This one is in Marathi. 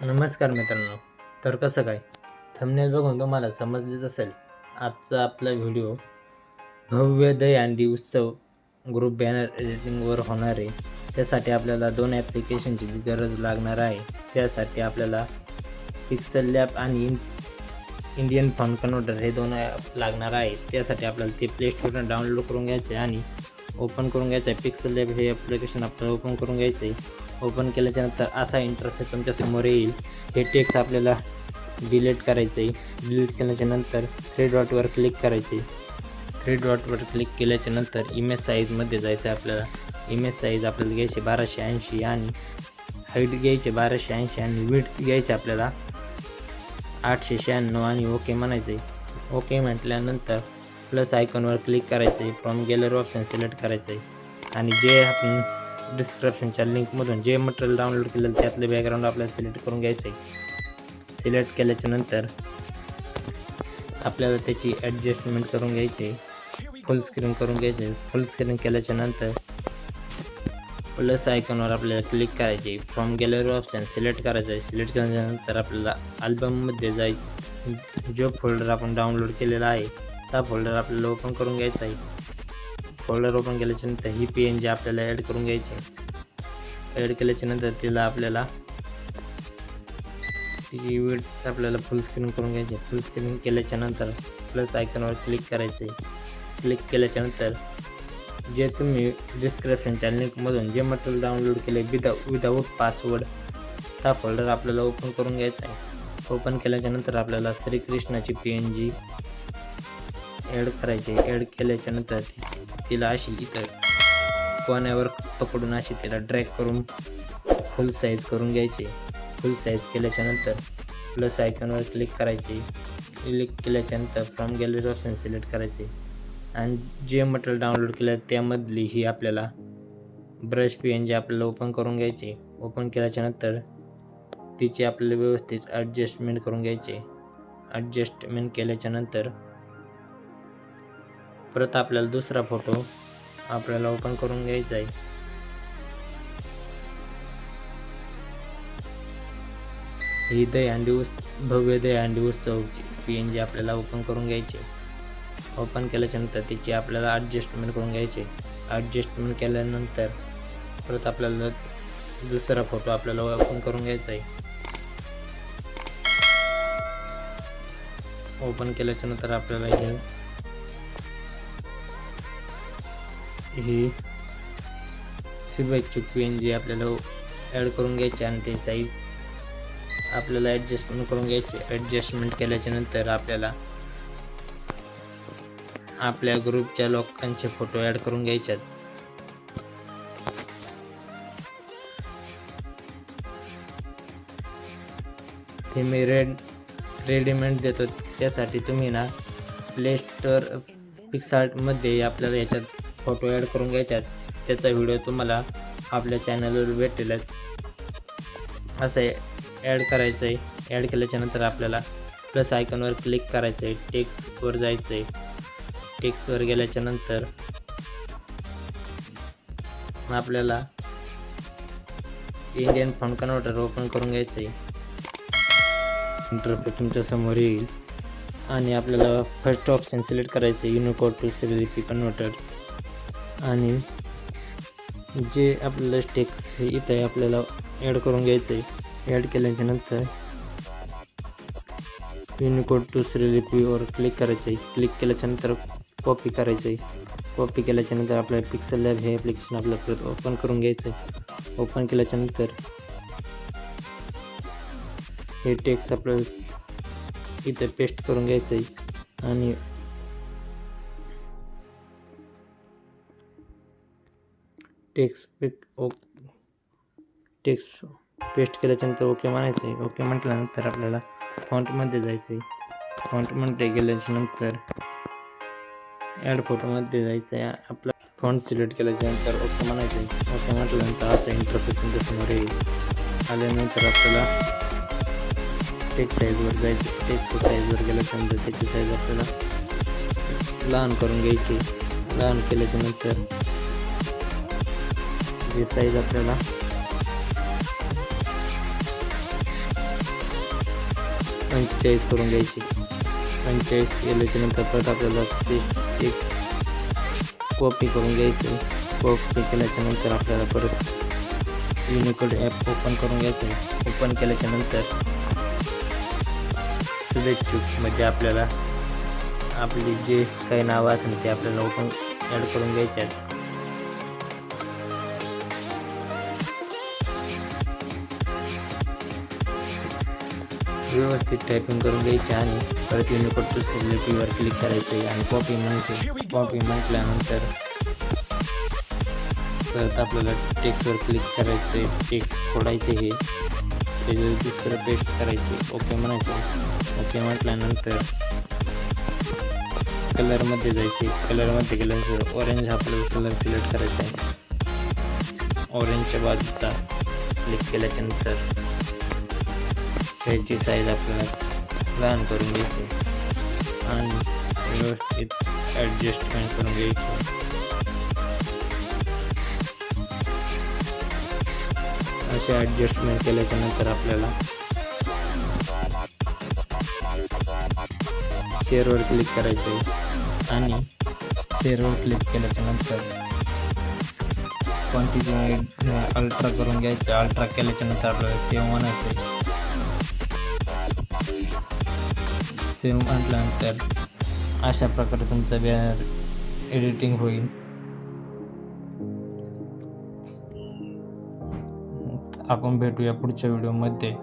नमस्कार मित्रांनो. तर कसं काय? थंबनेल बघून तुम्हाला समजलेच असेल आजचा आपला व्हिडिओ भव्य दहीहंडी उत्सव ग्रुप बॅनर एडिटिंगवर होणार आहे. त्यासाठी आपल्याला दोन ॲप्लिकेशनची गरज लागणार आहे त्यासाठी आपल्याला पिक्सल लॅब आणि इंडियन फॉन कन्वर्टर हे दोन ॲप लागणार आहे त्यासाठी आपल्याला ते प्ले स्टोरनं डाउनलोड करून घ्यायचे आणि ओपन करून घ्यायचं आहे. पिक्सल लॅब हे ॲप्लिकेशन आपल्याला ओपन करून घ्यायचं आहे. ओपन केल्याच्यानंतर असा इंटरफेस तुमच्यासमोर येईल. हे टेक्स्ट आपल्याला डिलीट करायचं आहे. डिलीट केल्याच्यानंतर थ्री डॉटवर क्लिक करायचे थ्री डॉटवर क्लिक केल्याच्यानंतर इमेज साईजमध्ये जायचं आहे आपल्याला. इमेज साईज आपल्याला घ्यायचे बाराशे ऐंशी आणि हाईट घ्यायचे बाराशे ऐंशी आणि विड्थ घ्यायचे आपल्याला आठशे शहाण्णव आणि ओके म्हणायचे ओके म्हटल्यानंतर प्लस आयकॉनवर क्लिक करायचं आहे फ्रॉम गॅलरी ऑप्शन सिलेक्ट करायचं आहे आणि जे आपण डिस्क्रिप्शनच्या लिंकमधून जे मटेरियल डाउनलोड केलेलं त्यातले बॅकग्राऊंड आपल्याला सिलेक्ट करून घ्यायचं आहे सिलेक्ट केल्याच्यानंतर आपल्याला त्याची ॲडजस्टमेंट करून घ्यायची आहे फुल स्क्रीन करून घ्यायचे फुल स्क्रीन केल्याच्यानंतर प्लस आयकॉनवर आपल्याला क्लिक करायचे फ्रॉम गॅलरी ऑप्शन सिलेक्ट करायचं आहे सिलेक्ट केल्यानंतर आपल्याला अल्बममध्ये जायचं. जो फोल्डर आपण डाउनलोड केलेला आहे त्या फोल्डर आपल्याला ओपन करून घ्यायचा आहे. फोल्डर ओपन केल्याच्यानंतर ही पी एन जी आपल्याला ॲड करून घ्यायची ॲड केल्याच्यानंतर तिला आपल्याला तिची वेट आपल्याला फुल स्क्रीन करून घ्यायची फुल स्क्रीन केल्याच्यानंतर प्लस आयकॉनवर क्लिक करायचे क्लिक केल्याच्यानंतर जे तुम्ही डिस्क्रिप्शनच्या लिंकमधून जे मटेरियल डाउनलोड केले विदा विदाऊट पासवर्ड हा फोल्डर आपल्याला ओपन करून घ्यायचा आहे. ओपन केल्याच्यानंतर आपल्याला श्रीकृष्णाची पी एन जी ॲड करायचे. ॲड केल्याच्यानंतर तिला अशी इथं कोण्यावर पकडून अशी तिला ड्रॅग करून फुल साईज करून घ्यायची. फुल साईज केल्याच्यानंतर प्लस आयकॉनवर क्लिक करायचे. क्लिक केल्याच्यानंतर फ्रॉम गॅलरी ऑप्शन सिलेक्ट करायचे. आणि जे मटेरियल डाउनलोड केलं त्यामधली ही आपल्याला ब्रश पी एन जी आपल्याला ओपन करून घ्यायचे ओपन केल्याच्यानंतर तिची आपल्याला व्यवस्थित ॲडजस्टमेंट करून घ्यायचे. ॲडजस्टमेंट केल्याच्यानंतर परत आपल्याला दुसरा फोटो आपल्याला ओपन करून घ्यायचा आहे. ही दहीहंडी उस भव्य दहीहंडी उत्सवची पी एन जी आपल्याला ओपन करून घ्यायची ओपन केल्याच्यानंतर तिची आपल्याला ॲडजस्टमेंट करून घ्यायचे ॲडजस्टमेंट केल्यानंतर परत आपल्याला दुसरा फोटो आपल्याला ओपन करून घ्यायचा आहे. ओपन केल्याच्यानंतर आपल्याला हे ही सिल्वरची पेन जी आपल्याला ॲड करून घ्यायची आणि ते साईज आपल्याला ॲडजस्टमेंट करून घ्यायची. ॲडजस्टमेंट केल्याच्यानंतर आपल्याला आपल्या ग्रुपच्या लोकांचे फोटो ॲड करून घ्यायच्यात. ते मी रेड रेडीमेड देतो. त्यासाठी तुम्ही ना प्ले स्टोअर पिक्सार्टमध्ये आपल्याला याच्यात फोटो ॲड करून घ्यायच्यात. त्याचा व्हिडिओ तुम्हाला आपल्या चॅनलवर भेटेलच. असं ॲड करायचं आहे ॲड केल्याच्यानंतर आपल्याला प्लस आयकॉनवर क्लिक करायचं आहे टेक्स्टवर जायचं आहे टेक्स्टवर गेल्याच्यानंतर आपल्याला इंडियन फंड कन्व्हर्टर ओपन करून घ्यायचं आहे इंटरफे तुमच्यासमोर येईल. आणि आपल्याला फर्स्ट ऑप्शन सिलेक्ट करायचं आहे युनिकोड टू पी कन्व्हर्टर आणि जे आपल्याला स्टेक्स हे इथं आपल्याला ॲड करून घ्यायचं आहे. ॲड केल्याच्यानंतर युनिकोड टू श्रीलिपीवर क्लिक करायचं आहे. क्लिक केल्याच्यानंतर कॉपी करायचं आहे. कॉपी केल्याच्यानंतर आपल्याला पिक्सल लॅब हे ॲप्लिकेशन आपल्याला परत ओपन करून घ्यायचं आहे. ओपन केल्याच्यानंतर हे टेक्स्ट आपल्याला इथं पेस्ट करून घ्यायचं आहे. आणि टेक्स्ट पिक ओ टेक्स्ट पेस्ट केल्याच्यानंतर ओके म्हणायचं आहे ओके म्हटल्यानंतर आपल्याला फॉन्टमध्ये जायचं आहे फॉन्टमध्ये गेल्याच्यानंतर ॲड फोटोमध्ये जायचं आहे आपला फॉन्ट सिलेक्ट केल्याच्यानंतर ओके म्हणायचं आहे ओके म्हटल्यानंतर असं इंटरफेस तुमच्या येईल. आल्यानंतर आपल्याला टेक्स साईजवर जायचं. टेक्स्ट साईजवर गेल्याच्यानंतर त्याची साईज आपल्याला लहान करून घ्यायची. लहान केल्याच्यानंतर जी साईज आपल्याला. पंचेचाळीस करून घ्यायची. पंचेचाळीस केल्याच्यानंतर परत आपल्याला ते एक कॉपी करून घ्यायची. कॉपी केल्याच्यानंतर आपल्याला परत युनिकोड ॲप ओपन करून घ्यायचं. ओपन केल्याच्यानंतर म्हणजे आपल्याला आपली जे काही नावं असेल ते आपल्याला ओपन ॲड करून घ्यायचे आहेत. व्यवस्थित टायपिंग करून घ्यायचे आणि परत युनिकोड टू सेलिब्रिटीवर क्लिक करायचे आणि कॉपी म्हणायचे कॉपी म्हटल्यानंतर परत आपल्याला टेक्स्टवर क्लिक करायचे टेक्स्ट खोडायचे हे त्याच्यावर दुसरं पेस्ट करायचे ओके म्हणायचं ओके म्हटल्यानंतर कलरमध्ये जायचे कलरमध्ये गेल्यानंतर ऑरेंज हा आपल्याला कलर सिलेक्ट करायचा आहे. ऑरेंजच्या बाजूचा क्लिक केल्याच्यानंतर त्याची साईज आपल्याला लहान करून घ्यायची. आणि व्यवस्थित ॲडजस्टमेंट करून घ्यायची. असे ॲडजस्टमेंट केल्याच्यानंतर आपल्याला शेअरवर क्लिक करायचे. आणि शेअरवर क्लिक केल्याच्यानंतर क्वांटिटी अल्ट्रा uh, करून घ्यायचं. अल्ट्रा केल्याच्यानंतर आपल्याला सेव्ह म्हणायचं. सेव्ह म्हटल्यानंतर अशा प्रकारे तुमचा बॅनर एडिटिंग होईल. आपण भेटूया पुढच्या व्हिडिओमध्ये